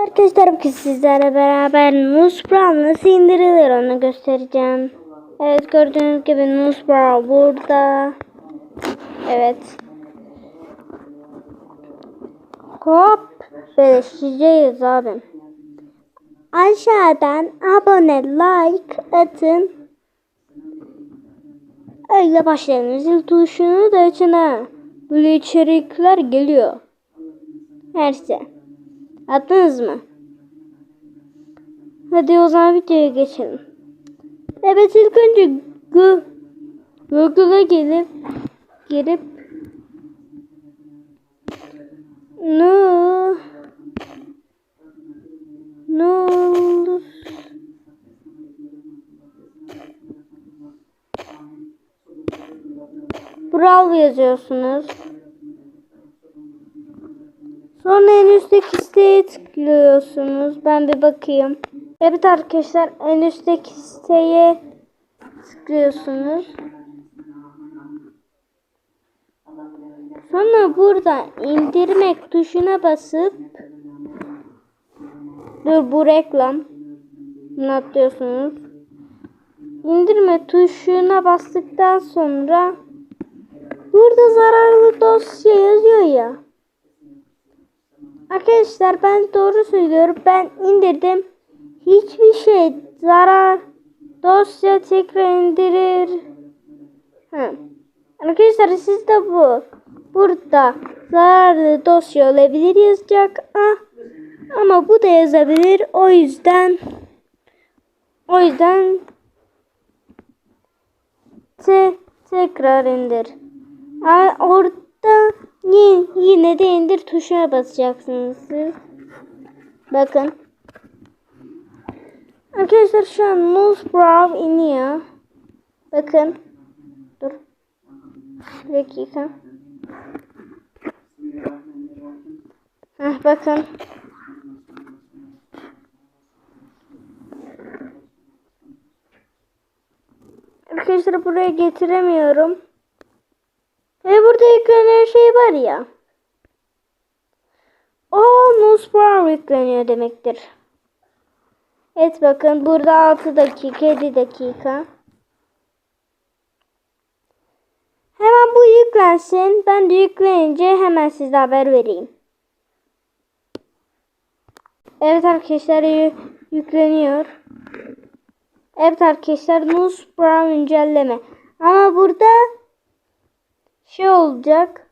Arkadaşlar bugün sizlerle beraber Nusbra nasıl indirilir onu göstereceğim. Evet gördüğünüz gibi Nusbra burada. Evet. Hop. Beleşeceğiz abim. Aşağıdan abone like atın. Öyle başlayalım. Zil tuşunu da açın ha. Böyle içerikler geliyor. Neyse. Attınız mı? Hadi o zaman videoya geçelim. Evet ilk önce Google'a gelip girip no no Bravo yazıyorsunuz. Sonra en üstteki siteye tıklıyorsunuz. Ben bir bakayım. Evet arkadaşlar en üstteki siteye tıklıyorsunuz. Sonra burada indirmek tuşuna basıp Dur bu reklam. Bunu atlıyorsunuz. İndirme tuşuna bastıktan sonra burada zararlı dosya yazıyor ya. Arkadaşlar ben doğru söylüyorum. Ben indirdim. Hiçbir şey zarar dosya tekrar indirir. Ha. Arkadaşlar sizde bu. Burada zararlı dosya olabilir yazacak. Ah. Ama bu da yazabilir. O yüzden o yüzden te, tekrar indir. Aa, orada yine, de indir tuşuna basacaksınız siz. Bakın. Arkadaşlar şu an Newsbrow iniyor. Bakın. Dur. Bir dakika. Heh, bakın. Arkadaşlar buraya getiremiyorum. Yüklenen şey var ya. O Newsbrow yükleniyor demektir. Evet bakın burada 6 dakika 7 dakika. Hemen bu yüklensin. Ben de yüklenince hemen size haber vereyim. Evet arkadaşlar yü- yükleniyor. Evet arkadaşlar Nus Brown güncelleme. Ama burada şey olacak.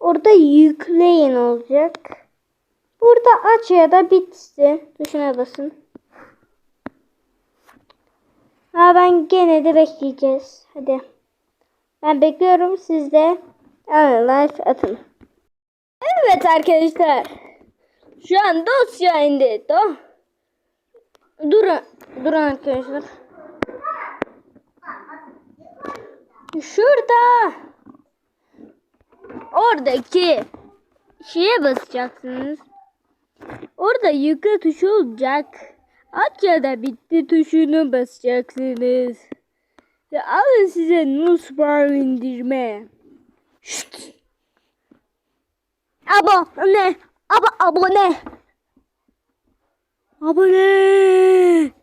Orada yükleyin olacak. Burada aç ya da bitsin. Tuşuna basın. Ha ben gene de bekleyeceğiz. Hadi. Ben bekliyorum. Siz de like atın. Evet arkadaşlar. Şu an dosya indi. Durun. Durun arkadaşlar. Şurada. Oradaki şeye basacaksınız. Orada yükle tuşu olacak. Aç ya da bitti tuşunu basacaksınız. Ve alın size Nusbar indirme. Şşt. Abone. Aba abone. Abone.